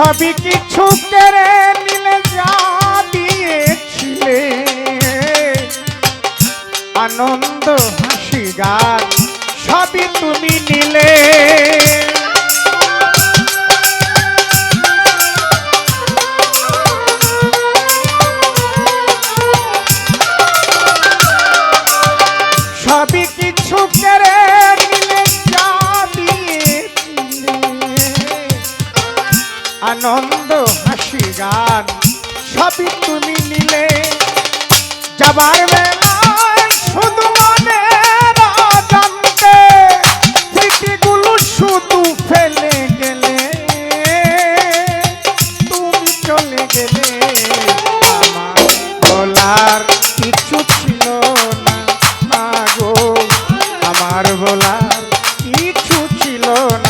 সবই কিছু কেড়ে নিলে যা দিয়েছিলে আনন্দ হাসি গান সবই তুমি নিলে। আনন্দ, হাসি, গান, সবই তুমি নিলে। যাবার শুধু শুধু ফেলে গেলে। তুমি চলে গেলে, আমার কিছু ছিল না। মা গো, আমার বলার কিছু ছিল না।